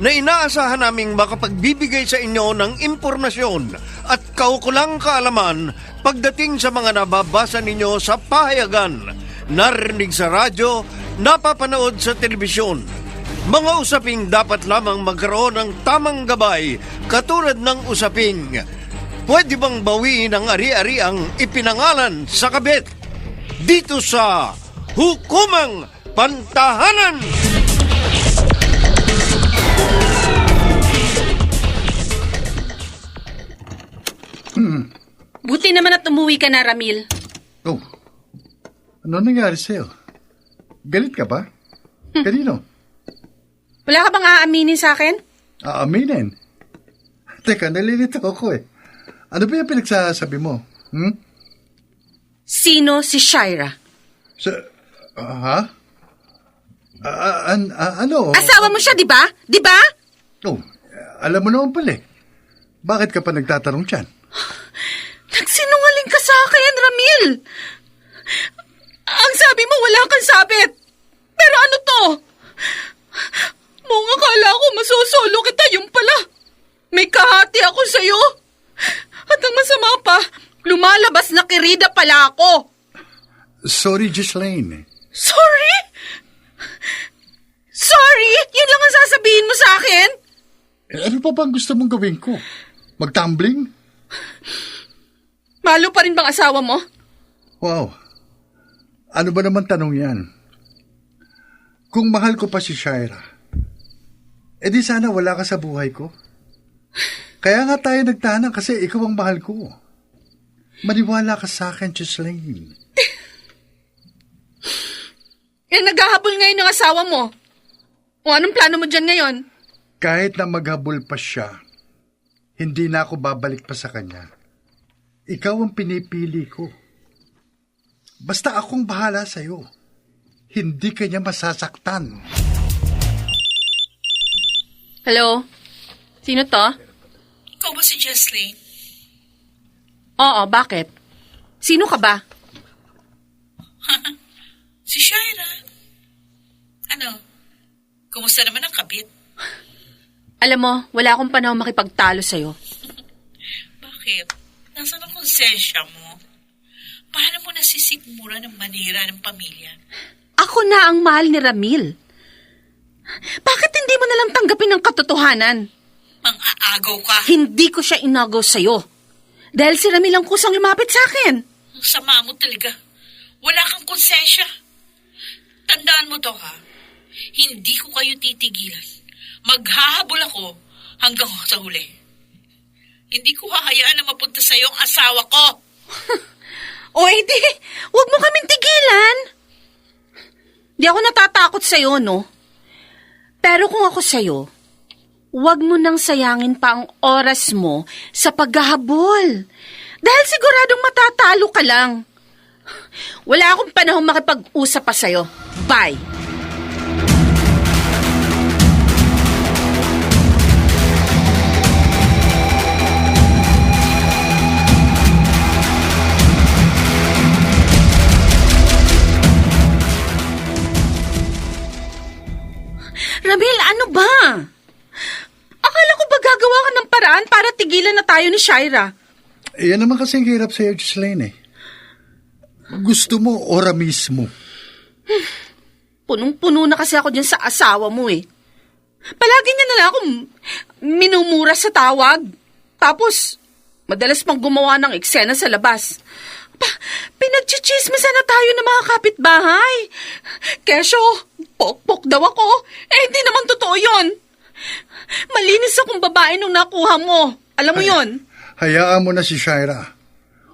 na inaasahan naming makapagbibigay sa inyo ng impormasyon at kaukulang kaalaman pagdating sa mga nababasa ninyo sa pahayagan, narinig sa radyo, napapanood sa telebisyon. Mga usaping dapat lamang magkaroon ng tamang gabay katulad ng usaping Pwede bang bawiin ang ari-ariang ipinangalan sa kabit? Dito sa Hukumang Pantahanan! Buti naman at umuwi ka na, Ramil. Oh, ano nangyari sa'yo? Galit ka ba? Kanino? Wala ka bang aaminin sa akin? Aaminin. Teka, nalilito ako eh. Ano ba yung pinagsasabi mo? Hmm? Sino si Shaira? Sa, ah, ha? Ah, an- ah, ano? Asawa mo siya, di ba? Di ba? Oh, alam mo naman pala eh. Bakit ka pa nagtatanong dyan? Nagsinungaling ka sa akin, Ramil. Ang sabi mo, wala kang sabit. Pero ano to? Mong akala ko masosolo kita, yung pala. May kahati ako sa'yo. At ang masama pa, lumalabas na kirida pala ako. Sorry, Ghislaine. Sorry? Sorry? Yun lang ang sasabihin mo sa akin? Eh, ano pa bang gusto mong gawin ko? Magtumbling? Malo pa rin bang asawa mo? Wow. Ano ba naman tanong yan? Kung mahal ko pa si Shaira, edi sana wala ka sa buhay ko. Kaya nga tayo nagtahanang kasi ikaw ang mahal ko. Maniwala ka sa akin, Ghislaine. Eh, naghahabol ngayon ng asawa mo. O anong plano mo dyan ngayon? Kahit na maghabol pa siya, hindi na ako babalik pa sa kanya. Ikaw ang pinipili ko. Basta akong bahala sa'yo. Hindi kanya masasaktan. Hello? Sino to? Ikaw ba si Jesslyn? Oo, bakit? Sino ka ba? Si Shaira? Ano? Kumusta naman ang kabit? Alam mo, wala akong panahon makipagtalo sa'yo. Bakit? Nasaan ang konsensya mo? Paano mo nasisigmura ng manira ng pamilya? Ako na ang mahal ni Ramil. Bakit hindi mo nalang tanggapin ang katotohanan? Mang-aagaw ka? Hindi ko siya inagaw sa'yo. Dahil si Ramil ang kusang lumapit sa akin. Ang sama mo talaga. Wala kang konsensya. Tandaan mo to ha. Hindi ko kayo titigilan. Maghahabol ako hanggang sa huli. Hindi ko hahayaan na mapunta sa ang asawa ko. O edi, huwag mo kaming tigilan. Di ako natatakot sa'yo, no? Pero kung ako sa'yo, huwag mo nang sayangin pa ang oras mo sa paghahabol. Dahil siguradong matatalo ka lang. Wala akong panahon makipag-usap pa sa'yo. Bye! Ramil, ano ba? Akala ko ba gagawa ka ng paraan para tigilan na tayo ni Shaira? Yan naman kasing hirap sa'yo, Ghislaine eh. Gusto mo ora mismo. Punong-puno na kasi ako dyan sa asawa mo eh. Palagi niya na lang akong minumura sa tawag. Tapos, madalas pang gumawa ng eksena sa labas. Pa, pinagchichismisan na tayo ng mga kapitbahay. Kesyo, pokpok daw ako. Eh, hindi naman totoo yon. Malinis akong babae nung nakuha mo. Alam mo yon. Hayaan mo na si Shaira.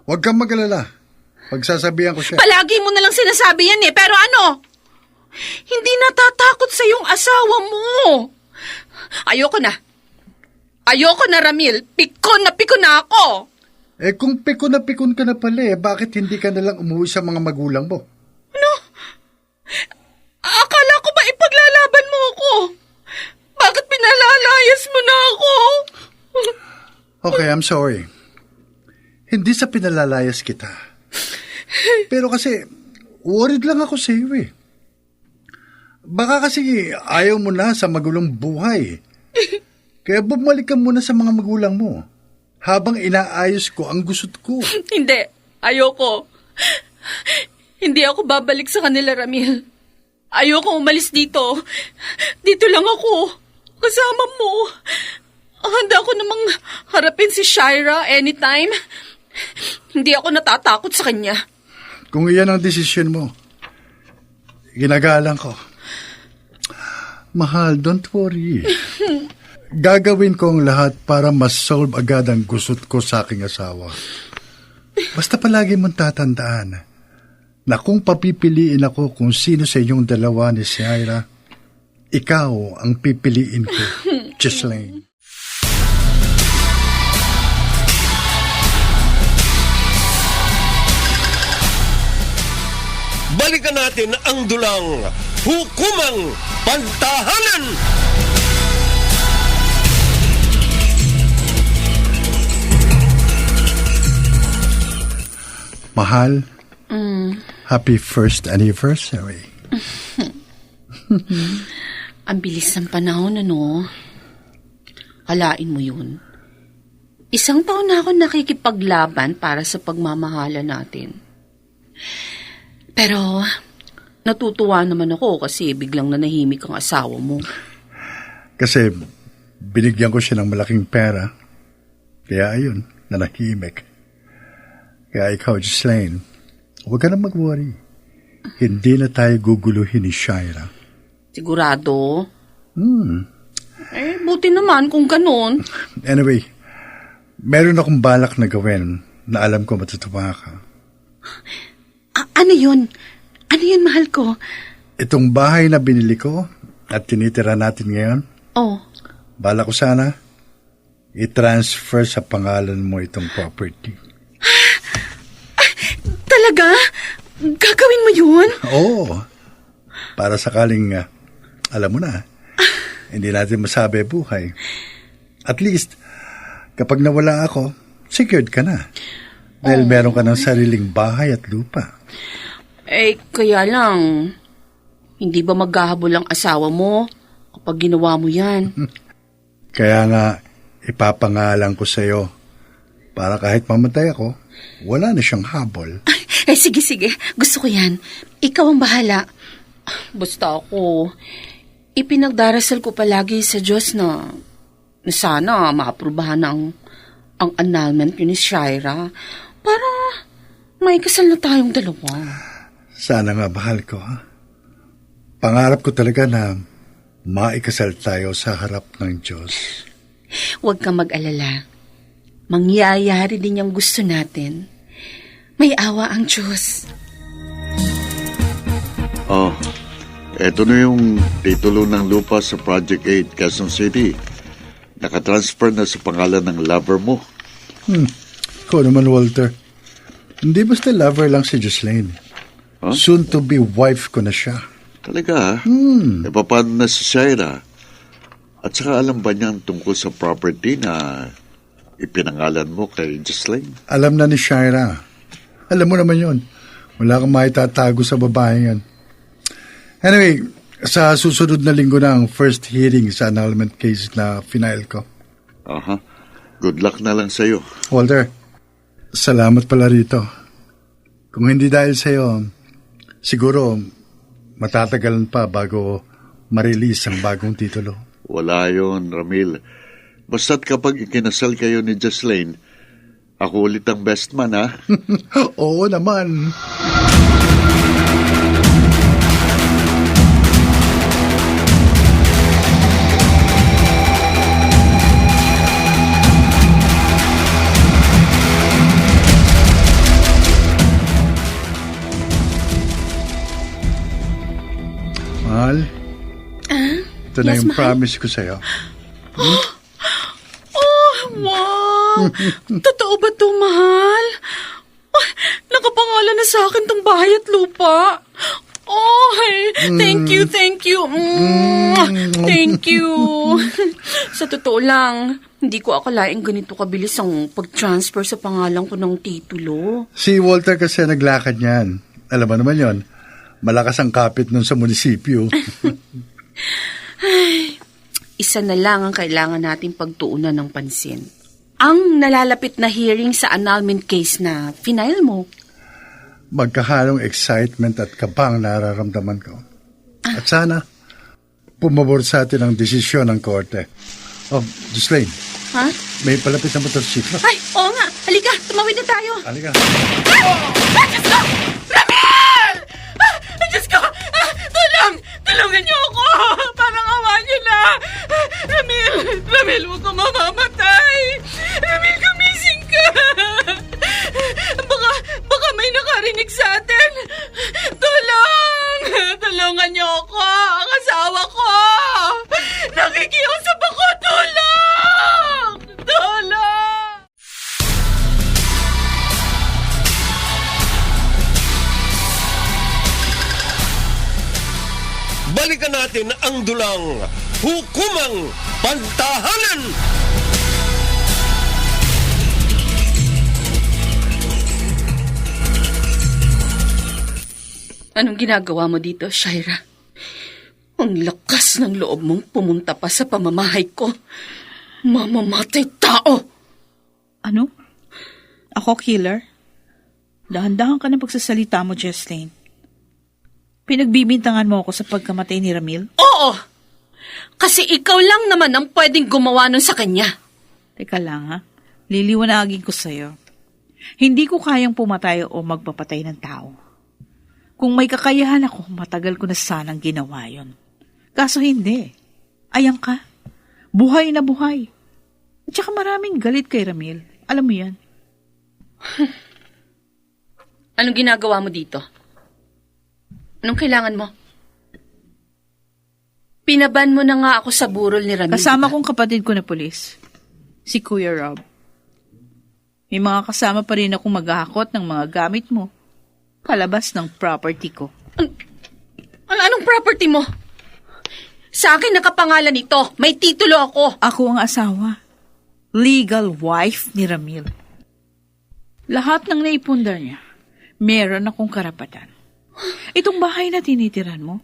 Huwag kang magalala. Pagsasabihan ko siya. Palagi mo na lang sinasabi yan eh. Pero ano? Hindi natatakot sa yung asawa mo. Ayoko na. Ayoko na, Ramil. Pikon na pikon na ako. Eh kung pikon na pikon ka na pala eh, bakit hindi ka nalang umuwi sa mga magulang mo? Ano? Akala ko ba ipaglalaban mo ako? Bakit pinalalayas mo na ako? Okay, I'm sorry. Hindi sa pinalalayas kita. Pero kasi, worried lang ako sa iyo eh. Baka kasi ayaw mo na sa magulong buhay. Kaya bumalik ka muna sa mga magulang mo. Habang inaayos ko ang gusot ko. Hindi. Ayoko. Hindi ako babalik sa kanila, Ramil. Ayoko umalis dito. Dito lang ako. Kasama mo. Handa ko namang harapin si Shira anytime. Hindi ako natatakot sa kanya. Kung iyan ang desisyon mo, ginagalang ko. Mahal, don't worry. Gagawin ko ang lahat para mas-solve agad ang gusot ko sa aking asawa. Basta palagi mong tatandaan na kung papipiliin ako kung sino sa inyong dalawa ni Sierra, ikaw ang pipiliin ko, Ghislaine. Balikan natin ang dulang hukumang pantahanan. Mahal, happy first anniversary. Ang bilis ng panahon, ano? Kalain mo yun. Isang taon na ako nakikipaglaban para sa pagmamahala natin. Pero, natutuwa naman ako kasi biglang nanahimik ang asawa mo. Kasi binigyan ko siya ng malaking pera. Kaya ayun, nanahimik. Kaya ikaw, Ghislaine, huwag ka na mag-worry. Hindi na tayo guguluhin ni Shaira. Sigurado? Hmm. Eh, buti naman kung ganun. Anyway, meron akong balak na gawin na alam ko matutuwa ka. A- ano yun? Ano yun, mahal ko? Itong bahay na binili ko at tinitira natin ngayon, Oh, bala ko sana i-transfer sa pangalan mo itong property. Talaga? Gagawin mo yun? Oo. Para sakaling, ah, alam mo na, hindi natin masabi buhay. At least, kapag nawala ako, secured ka na. Dahil meron ka ng sariling bahay at lupa. Eh, kaya lang, hindi ba maghahabol ang asawa mo kapag ginawa mo yan? Kaya nga, ipapangalan ko sa'yo. Para kahit mamatay ako, wala na siyang habol. Eh, sige, sige. Gusto ko yan. Ikaw ang bahala. Basta ako, ipinagdarasal ko palagi sa Diyos na, na sana maaprubahan ang, ang annulment yun ni Shira para may kasal na tayong dalawa. Sana nga mahal ko, ha? Pangarap ko talaga na maikasal tayo sa harap ng Diyos. Huwag kang mag-alala. Mangyayari din yung gusto natin. May awa ang Diyos. Oh, eto na yung titulo ng lupa sa Project 8, Quezon City. Nakatransfer na sa pangalan ng lover mo. Ikaw naman, Walter. Hindi basta lover lang si Jocelyn. Huh? Soon to be wife ko na siya. Talaga? Hmm. E paano na si Shaira? At saka alam ba niyang tungkol sa property na ipinangalan mo kay Jocelyn? Alam na ni Shaira. Alam mo naman yon. Wala kang maitatago sa babae yan. Anyway, sa susunod na linggo na ang first hearing sa annulment case na final ko. Aha. Good luck na lang sa'yo. Walter, salamat pala rito. Kung hindi dahil sa'yo, siguro matatagalan pa bago ma-release ang bagong titulo. Wala yon Ramil. Basta't kapag ikinasal kayo ni Jocelyn, ako ulit ang best man, ha? Oo naman. Mahal, ito na yes, yung mahal. promise ko sa'yo. Oh, wow! Totoo ba to, mahal? Oh, nakapangalan na sa akin tong bahay at lupa. Oh, thank you, thank you. Mm, thank you. sa totoo lang, hindi ko akalaing ganito kabilis ang pag-transfer sa pangalan ko ng titulo. Si Walter kasi naglakad niyan. Alam mo naman yon. Malakas ang kapit nun sa munisipyo. Isa na lang ang kailangan nating pagtuunan ng pansin. Ang nalalapit na hearing sa annulment case na final mo. Magkahalong excitement at kabang nararamdaman ko. At sana, pumabor sa atin ang desisyon ng korte. Oh, Ghislaine, Ha? may palapit na motorsiklo. Ay, oo nga. Halika, tumawid na tayo. Halika. Ah, Diyos ko! Ramil! Ah, Diyos ko! Ah, tulong! Tulungan niyo ako! Parang awa niyo na! Ah, Ramil! Ramil, huwag ka mamamatay! Baka, baka may nakarinig sa atin! Tulong! Tulungan niyo ako! Ang asawa ko! Nakikiusap ako! Tulong! Tulong! Balikan natin ang dulang hukumang pantahanan. Anong ginagawa mo dito, Shaira? Ang lakas ng loob mong pumunta pa sa pamamahay ko. Mamamatay tao! Ano? Ako killer? Dahan-dahan ka na pagsasalita mo, Jesslyn. Pinagbibintangan mo ako sa pagkamatay ni Ramil? Oo! Kasi ikaw lang naman ang pwedeng gumawa nun sa kanya. Teka lang ha, liliwanagin ko sa'yo. Hindi ko kayang pumatay o magpapatay ng tao. Kung may kakayahan ako, matagal ko na sanang ginawa yon. Kaso hindi. Ayang ka. Buhay na buhay. At saka maraming galit kay Ramil. Alam mo yan. Anong ginagawa mo dito? Anong kailangan mo? Pinaban mo na nga ako sa burol ni Ramil. Kasama kong kapatid ko na pulis. Si Kuya Rob. May mga kasama pa rin akong maghahakot ng mga gamit mo. Palabas ng property ko. Ano, anong property mo? Sa akin nakapangalan ito. May titulo ako. Ako ang asawa. Legal wife ni Ramil. Lahat ng naipundar niya, meron akong karapatan. Itong bahay na tinitiran mo,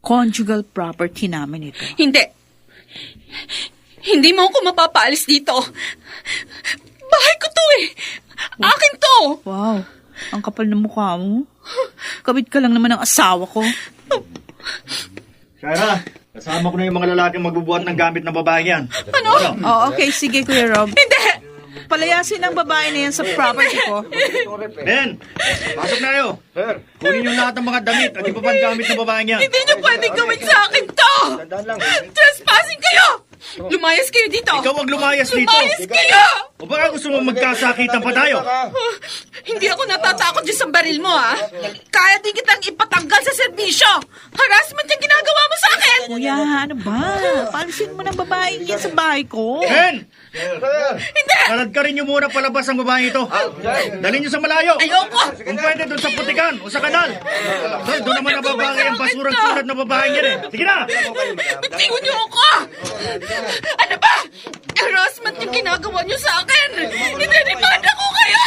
conjugal property namin ito. Hindi. Hindi mo ako mapapaalis dito. Bahay ko to eh. Akin to. Wow, ang kapal ng mukha mo. Kabit ka lang naman ng asawa ko. Shaira, kasama ko na yung mga lalaking magbubuhat ng gamit ng babae yan. Ano? Oh, okay, sige Kuya Rob. Hindi. Palayasin ang babae na yan sa property ko. Ben, pasok na kayo. Sir. Kunin yung lahat ng mga damit at iba pang gamit ng babae yan. Hindi niyo pwedeng gawin sa akin to. Trespassing kayo. Lumayas kayo dito. Ikaw ang lumayas dito. Lumayas kayo. O baka gusto mo magkasakitan pa tayo? Hindi ako natatakot dyan sa baril mo, ha? Kaya din kitang ipatanggal sa serbisyo. Harassment yung ginagawa mo sa akin. Kuya, ano ba? Palisin mo ng babae yan sa bahay ko. Ben, Hindi. salad ka rin nyo muna palabas ang babae ito. Dalhin nyo sa malayo. Ayoko. Kung pwede doon sa putikan o sa kanal. Dahil doon naman nababagay ang basurang tulad na babae yan eh. Sige na! Bitiwan niyo ako. Ano ba? Harassment yung ginagawa niyo sa akin. Inanimanda ko kayo.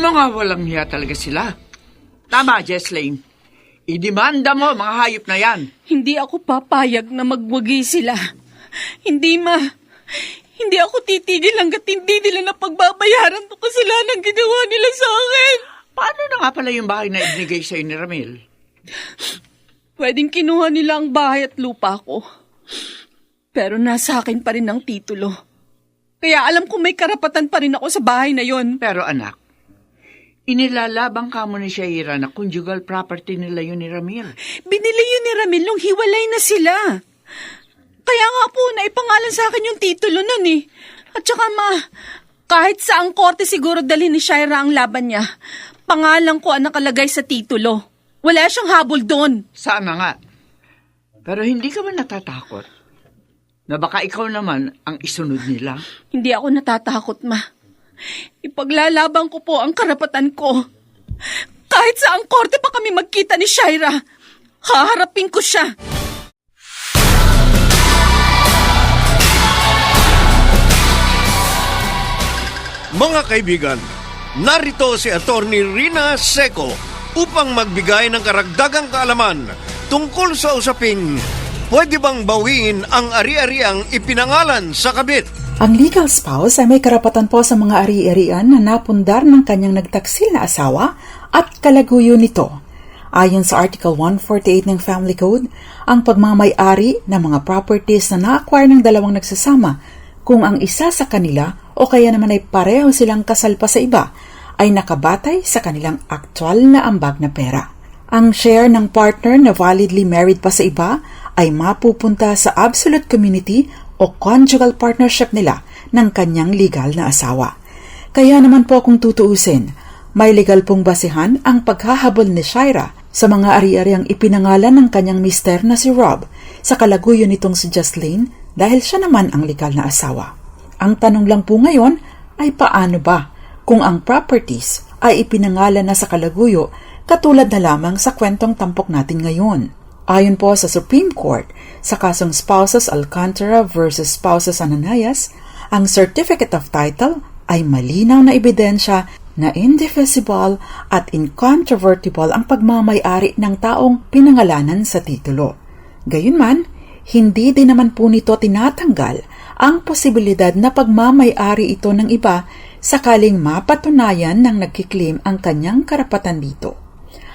Mga walang hiya talaga sila. Tama, Jesslyn. Idemanda mo, mga hayop na yan. Hindi ako papayag na magwagi sila. Hindi ma. Hindi ako titigil hanggat hindi nila napagbabayaran ng kasalanan ginawa nila sa akin. Paano na nga pala yung bahay na ibinigay sa'yo ni Ramil? Pwedeng kinuha nila ang bahay at lupa ko. Pero nasa akin pa rin ang titulo. Kaya alam ko may karapatan pa rin ako sa bahay na yon. Pero anak, inilalabang ka mo ni Shaira na conjugal property nila yun ni Ramil. Binili yun ni Ramil nung hiwalay na sila. Kaya nga po, naipangalan sa akin yung titulo nun eh. At saka ma, kahit sa ang korte siguro dali ni Shaira ang laban niya, pangalan ko ang nakalagay sa titulo. Wala siyang habol doon. Sana nga. Pero hindi ka ba natatakot? Na baka ikaw naman ang isunod nila? Hindi ako natatakot, ma. Ipaglalaban ko po ang karapatan ko. Kahit sa ang korte pa kami magkita ni Shaira, haharapin ko siya. Mga kaibigan, narito si Attorney Rina Seco upang magbigay ng karagdagang kaalaman tungkol sa usaping pwede bang bawiin ang ari-ariang ipinangalan sa kabit. Ang legal spouse ay may karapatan po sa mga ari-arian na napundar ng kanyang nagtaksil na asawa at kalaguyo nito. Ayon sa Article 148 ng Family Code, ang pagmamay-ari ng mga properties na na-acquire ng dalawang nagsasama kung ang isa sa kanila o kaya naman ay pareho silang kasal pa sa iba ay nakabatay sa kanilang aktwal na ambag na pera. Ang share ng partner na validly married pa sa iba ay mapupunta sa absolute community o conjugal partnership nila ng kanyang legal na asawa. Kaya naman po kung tutuusin, may legal pong basihan ang paghahabol ni Shaira sa mga ari-ariang ipinangalan ng kanyang mister na si Rob sa kalaguyo nitong si Jocelyn dahil siya naman ang legal na asawa. Ang tanong lang po ngayon ay paano ba kung ang properties ay ipinangalan na sa kalaguyo katulad na lamang sa kwentong tampok natin ngayon. Ayon po sa Supreme Court, sa kasong Spouses Alcantara versus Spouses Ananias, ang Certificate of Title ay malinaw na ebidensya na indivisible at incontrovertible ang pagmamayari ng taong pinangalanan sa titulo. Gayunman, hindi din naman po nito tinatanggal ang posibilidad na pagmamayari ito ng iba sakaling mapatunayan ng nagkiklaim ang kanyang karapatan dito.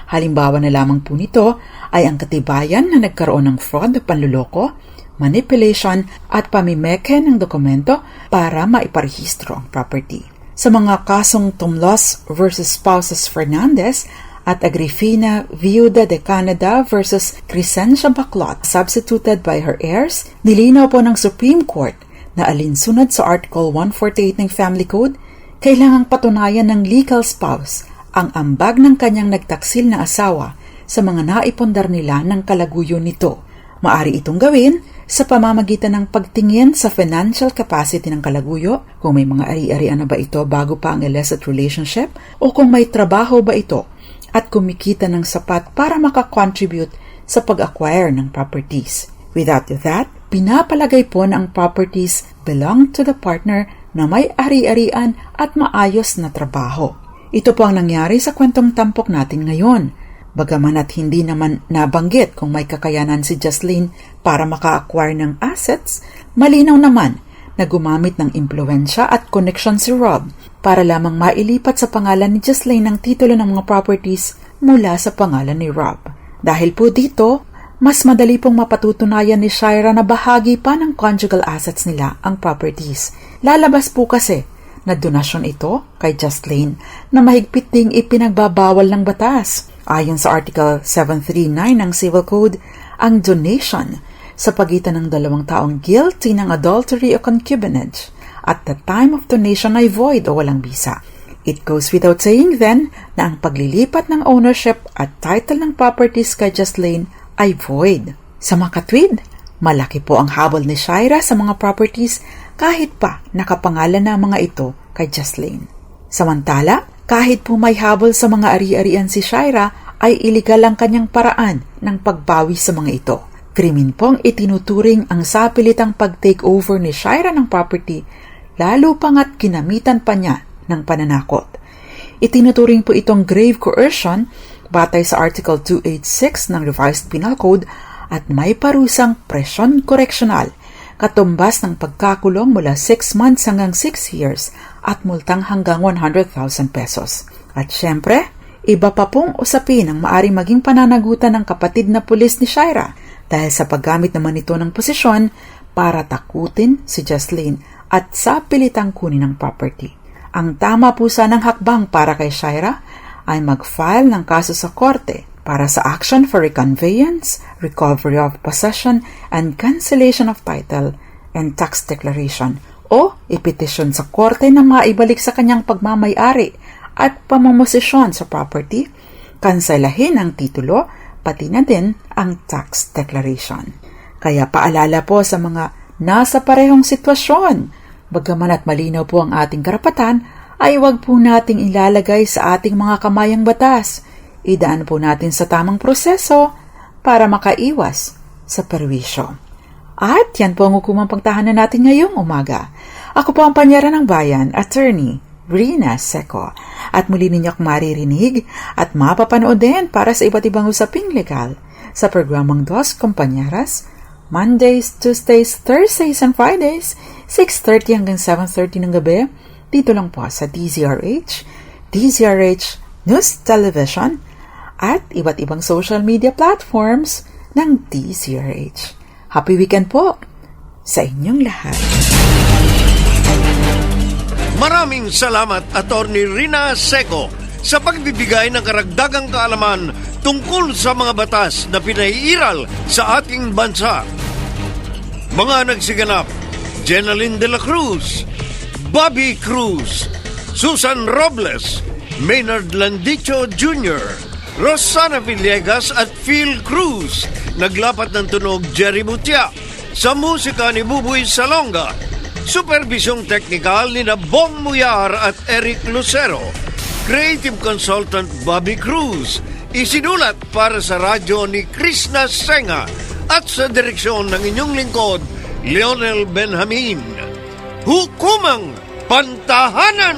Halimbawa na lamang po nito ay ang katibayan na nagkaroon ng fraud o panluloko, manipulation at pamimeke ng dokumento para maiparehistro ang property. Sa mga kasong Tomlos versus Spouses Fernandez at Agrifina Viuda de Canada versus Crescencia Baclot substituted by her heirs, nilinaw po ng Supreme Court na alinsunod sa Article 148 ng Family Code, kailangang patunayan ng legal spouse ang ambag ng kanyang nagtaksil na asawa sa mga naipundar nila ng kalaguyo nito. Maari itong gawin sa pamamagitan ng pagtingin sa financial capacity ng kalaguyo, kung may mga ari-arian na ba ito bago pa ang illicit relationship, o kung may trabaho ba ito at kumikita ng sapat para makakontribute sa pag-acquire ng properties. Without that, pinapalagay po na ang properties belong to the partner na may ari-arian at maayos na trabaho. Ito po ang nangyari sa kwentong tampok natin ngayon. Bagaman at hindi naman nabanggit kung may kakayanan si Jocelyn para maka-acquire ng assets, malinaw naman na gumamit ng impluensya at connection si Rob para lamang mailipat sa pangalan ni Jocelyn ang titulo ng mga properties mula sa pangalan ni Rob. Dahil po dito, mas madali pong mapatutunayan ni Shira na bahagi pa ng conjugal assets nila ang properties. Lalabas po kasi na donasyon ito kay Jocelyn na mahigpit ding ipinagbabawal ng batas. Ayon sa Article 739 ng Civil Code, ang donation sa pagitan ng dalawang taong guilty ng adultery o concubinage at the time of donation ay void o walang bisa. It goes without saying then na ang paglilipat ng ownership at title ng properties kay Jocelyn ay void. Sa makatwid, malaki po ang habol ni Shira sa mga properties kahit pa nakapangalan na mga ito kay Jocelyn. Samantala, kahit po may habol sa mga ari-arian si Shira, ay iligal ang kanyang paraan ng pagbawi sa mga ito. Krimen pong itinuturing ang sapilitang pag-take over ni Shira ng property, lalo pangat kinamitan pa niya ng pananakot. Itinuturing po itong grave coercion batay sa Article 286 ng Revised Penal Code at may parusang presyon koreksyonal katumbas ng pagkakulong mula 6 months hanggang 6 years at multang hanggang 100,000 pesos. At syempre, iba pa pong usapin ang maaring maging pananagutan ng kapatid na pulis ni Shaira dahil sa paggamit naman ito ng posisyon para takutin si Jocelyn at sa pilitang kunin ng property. Ang tama po sanang hakbang para kay Shaira ay mag-file ng kaso sa korte para sa action for reconveyance, recovery of possession, and cancellation of title and tax declaration o ipetisyon sa korte na maibalik sa kanyang pagmamayari at pamamosisyon sa property, kanselahin ang titulo, pati na din ang tax declaration. Kaya paalala po sa mga nasa parehong sitwasyon, bagaman at malinaw po ang ating karapatan, ay huwag po nating ilalagay sa ating mga kamayang batas. Idaan po natin sa tamang proseso para makaiwas sa perwisyo. At yan po ang hukumang pagtahanan natin ngayong umaga. Ako po ang panyara ng bayan, attorney Rina Seco. At muli ninyo akong maririnig at mapapanood din para sa iba't ibang usaping legal sa programang Dos Compañeras, Mondays, Tuesdays, Thursdays, and Fridays, 6.30 hanggang 7.30 ng gabi, dito lang po sa DZRH, DZRH News Television, at iba't ibang social media platforms ng DZRH. Happy weekend po sa inyong lahat. Maraming salamat, Attorney Rina Seco, sa pagbibigay ng karagdagang kaalaman tungkol sa mga batas na pinaiiral sa ating bansa. Mga nagsiganap, Jenaline de la Cruz, Bobby Cruz, Susan Robles, Maynard Landicho Jr., Rosana Villegas at Phil Cruz. Naglapat ng tunog Jerry Mutia. Sa musika ni Buboy Salonga. Supervisyong teknikal ni na Bong Muyar at Eric Lucero. Creative Consultant Bobby Cruz. Isinulat para sa radyo ni Krishna Senga at sa direksyon ng inyong lingkod, Lionel Benjamin. Hukumang Pantahanan!